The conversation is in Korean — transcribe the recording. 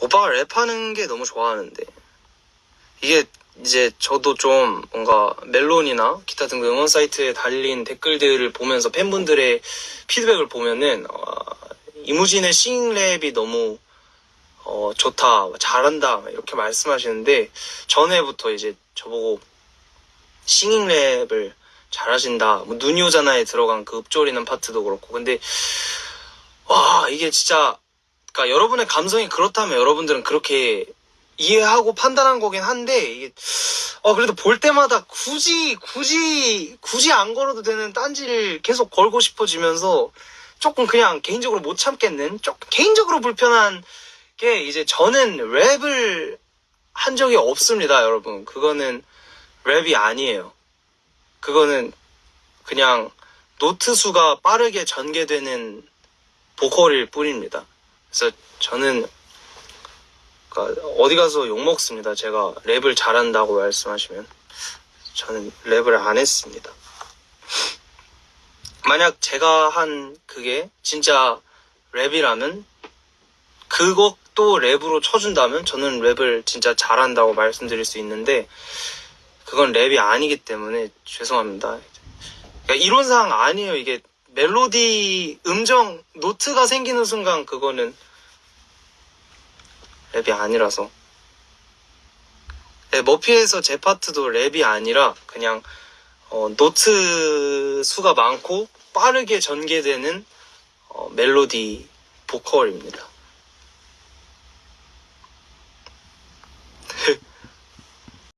오빠가 랩하는 게 너무 좋아하는데 이게 이제 저도 좀 뭔가 멜론이나 기타 등 응원 사이트에 달린 댓글들을 보면서 팬분들의 피드백을 보면은 어, 이무진의 싱랩이 너무 어, 좋다, 잘한다 이렇게 말씀하시는데 전에부터 이제 저보고 싱잉랩을 잘하신다. 뭐 눈이 오잖아에 들어간 그 읊조리는 파트도 그렇고 근데 와 이게 진짜 그러니까 여러분의 감성이 그렇다면 여러분들은 그렇게 이해하고 판단한 거긴 한데 어 그래도 볼 때마다 굳이 굳이 굳이 안 걸어도 되는 딴지를 계속 걸고 싶어지면서 조금 그냥 개인적으로 못 참겠는 조금 개인적으로 불편한 게 이제 저는 랩을 한 적이 없습니다 여러분. 그거는 랩이 아니에요. 그거는 그냥 노트 수가 빠르게 전개되는 보컬일 뿐입니다 그래서 저는 그러니까 어디 가서 욕 먹습니다. 제가 랩을 잘한다고 말씀하시면 저는 랩을 안 했습니다. 만약 제가 한 그게 진짜 랩이라면 그것도 랩으로 쳐준다면 저는 랩을 진짜 잘한다고 말씀드릴 수 있는데 그건 랩이 아니기 때문에 죄송합니다. 그러니까 이론상 아니에요. 이게 멜로디 음정 노트가 생기는 순간 그거는 랩이 아니라서 네, 머피에서 제 파트도 랩이 아니라 그냥 어, 노트 수가 많고 빠르게 전개되는 어, 멜로디 보컬입니다.